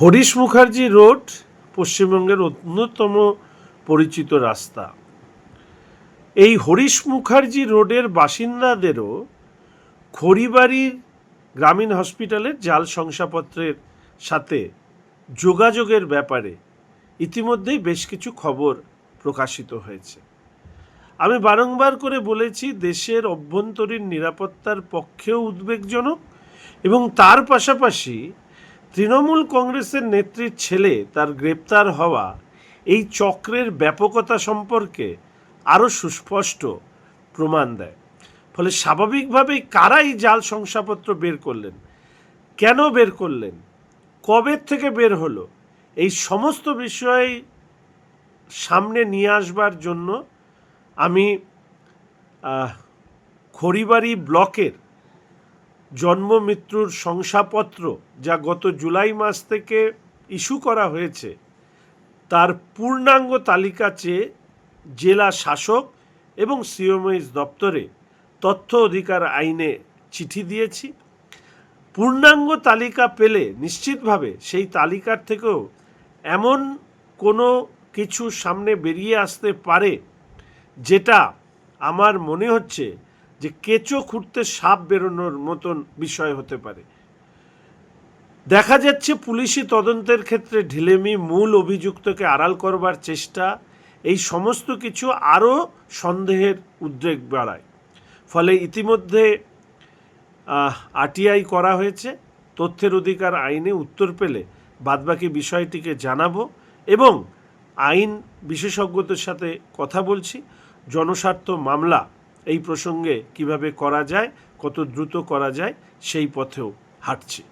Harish Mukherjee road পশ্চিমবঙ্গের অন্যতম পরিচিত রাস্তা। এই হরিশ মুখার্জি রোডের বাসিন্দাদেরও খড়িবাড়ির গ্রামীণ হসপিটালের জাল শংসাপত্রের সাথে যোগাযোগের ব্যাপারে ইতিমধ্যেই বেশ কিছু খবর প্রকাশিত হয়েছে। আমি বারংবার করে বলেছি, দেশের অভ্যন্তরীণ নিরাপত্তার পক্ষেও উদ্বেগজনক এবং তার পাশাপাশি তৃণমূল কংগ্রেসের নেত্রীর ছেলে তার গ্রেপ্তার হওয়া এই চক্রের ব্যাপকতা সম্পর্কে আরও সুস্পষ্ট প্রমাণ দেয়। ফলে স্বাভাবিকভাবেই কারাই জাল শংসাপত্র বের করলেন। কেন বের করলেন? কবে থেকে বের হলো? এই সমস্ত বিষয় সামনে নিয়ে আসবার জন্য আমি খড়িবাড়ি ব্লকের জন্ম মৃত্যুর শংসাপত্র যা গত জুলাই মাস থেকে ইস্যু করা হয়েছে, তার পূর্ণাঙ্গ তালিকা চেয়ে জেলা শাসক এবং সিওমএইচ দপ্তরে তথ্য অধিকার আইনে চিঠি দিয়েছি। পূর্ণাঙ্গ তালিকা পেলে নিশ্চিতভাবে সেই তালিকার থেকেও এমন কোনো কিছু সামনে বেরিয়ে আসতে পারে, যেটা আমার মনে হচ্ছে যে কেঁচো খুঁড়তে সাপ বেরোনোর মতন বিষয় হতে পারে। দেখা যাচ্ছে পুলিশি তদন্তের ক্ষেত্রে ঢিলেমি মূল অভিযুক্তকে আড়াল করবার চেষ্টা, এই সমস্ত কিছু আরও সন্দেহের উদ্রেক বাড়ায়। ফলে ইতিমধ্যে আরটিআই করা হয়েছে, তথ্যের অধিকার আইনে উত্তর পেলে বাদবাকি বিষয়টিকে জানাব এবং আইন বিশেষজ্ঞদের সাথে কথা বলছি। জনস্বার্থ মামলা এই প্রসঙ্গে কীভাবে করা যায় কত দ্রুত করা যায় সেই পথেও হাঁটছি।